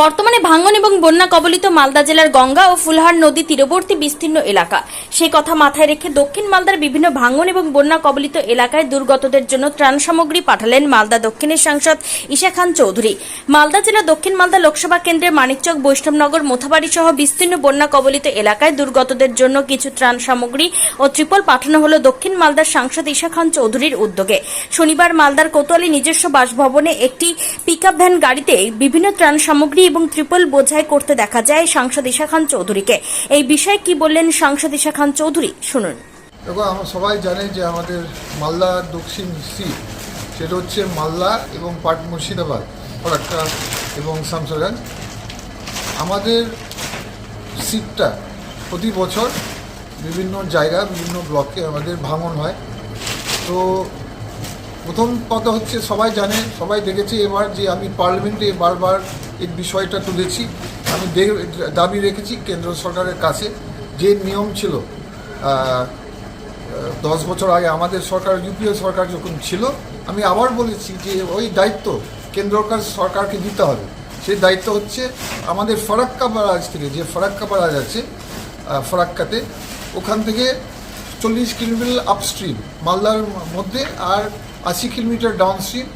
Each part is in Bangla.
বর্তমানে ভাঙন এবং বন্যা কবলিত মালদা জেলার গঙ্গা ও ফুলহার নদী তীরবর্তী বিস্তীর্ণ এলাকা। সে কথা মাথায় রেখে দক্ষিণ মালদার বিভিন্ন ভাঙন এবং বন্যা কবলিত এলাকায় দুর্গতদের জন্য ত্রাণ সামগ্রী পাঠালেন মালদা দক্ষিণের সাংসদ ঈশা খান চৌধুরী। মালদা জেলা দক্ষিণ মালদা লোকসভা কেন্দ্রের মানিকচক বৈষ্ণবনগর, মোথাবাড়ি সহ বিস্তীর্ণ বন্যা কবলিত এলাকায় দুর্গতদের জন্য কিছু ত্রাণ সামগ্রী ও ত্রিপল পাঠানো হলো দক্ষিণ মালদার সাংসদ ঈশা খান চৌধুরীর উদ্যোগে। শনিবার মালদার কোতোয়ালি নিজস্ব বাসভবনে একটি পিকআপ ভ্যান গাড়িতে বিভিন্ন ত্রাণ সামগ্রী এবং ত্রিপল বোঝাই করতে দেখা যায় সাংসদ ঈশা খান চৌধুরীকে। এই বিষয়ে কি বললেন সাংসদ ঈশা খান চৌধুরী? শুনুন। দেখো, আমরা সবাই জানে যে আমাদের মালদা দক্ষিণ সিট সেটা হচ্ছে মালদা এবং পাট মুর্শিদাবাদ, ফরাক্কা এবং শামসারগঞ্জ আমাদের সিটটা প্রতি বছর বিভিন্ন জায়গা, বিভিন্ন ব্লকে আমাদের ভাঙন হয়। তো প্রথম কথা হচ্ছে সবাই জানে, সবাই দেখেছে এবার যে আমি পার্লামেন্টে বারবার এই বিষয়টা তুলেছি। আমি দাবি রেখেছি কেন্দ্র সরকারের কাছে যে নিয়ম ছিল দশ বছর আগে আমাদের সরকার, ইউপিএ সরকার যখন ছিল, আমি আবার বলেছি যে ওই দায়িত্ব কেন্দ্রকার সরকারকে দিতে হবে। সেই দায়িত্ব হচ্ছে আমাদের ফরাক্কা বারাজ থেকে, যে ফরাক্কা বারাজ আছে ফরাক্কাতে, ওখান থেকে চল্লিশ কিলোমিটার আপস্ট্রিম মালদার মধ্যে আর আশি কিলোমিটার ডাউনস্ট্রিম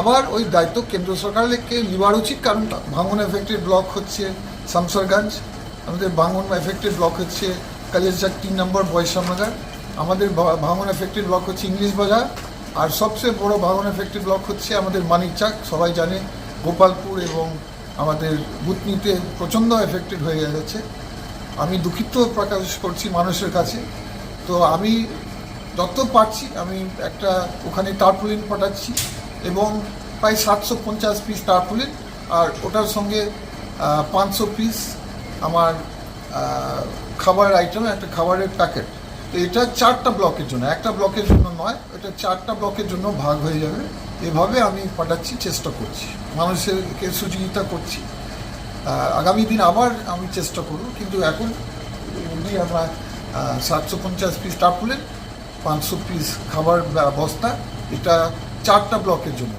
আবার ওই দায়িত্ব কেন্দ্র সরকারকে নেওয়ার উচিত কারণ ভাঙন এফেক্টেড ব্লক হচ্ছে শামসরগঞ্জ। আমাদের ভাঙন এফেক্টেড ব্লক হচ্ছে কালিয়াচার তিন নম্বর বৈশামনগর আমাদের ভাঙন এফেক্টেড ব্লক হচ্ছে ইংলিশ বাজার। আর সবচেয়ে বড় ভাঙন এফেক্টেড ব্লক হচ্ছে আমাদের মানিকচাক। সবাই জানে গোপালপুর এবং আমাদের বুতনিতে প্রচণ্ড এফেক্টেড হয়ে গেছে আমি দুঃখিত প্রকাশ করছি মানুষের কাছে। তো আমি যত পারছি আমি একটা ওখানে টার্পুলিন পাঠাচ্ছি এবং প্রায় সাতশো পঞ্চাশ পিস টার্পুলিন আর ওটার সঙ্গে পাঁচশো পিস আমার খাবার আইটেম একটা খাবারের প্যাকেট তো এটা চারটা ব্লকের জন্য, একটা ব্লকের জন্য নয়, এটা চারটা ব্লকের জন্য ভাগ হয়ে যাবে। এভাবে আমি পাঠাচ্ছি চেষ্টা করছি। মানুষেরকে সুযোগিতা করছি। আগামী দিন আবার আমি চেষ্টা করব, কিন্তু এখন আমরা সাতশো পঞ্চাশ পিস টাপুলেন পাঁচশো পিস খাবার বস্তা এটা চারটা ব্লকের জন্য।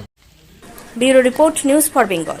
Bureau report news for Bengal.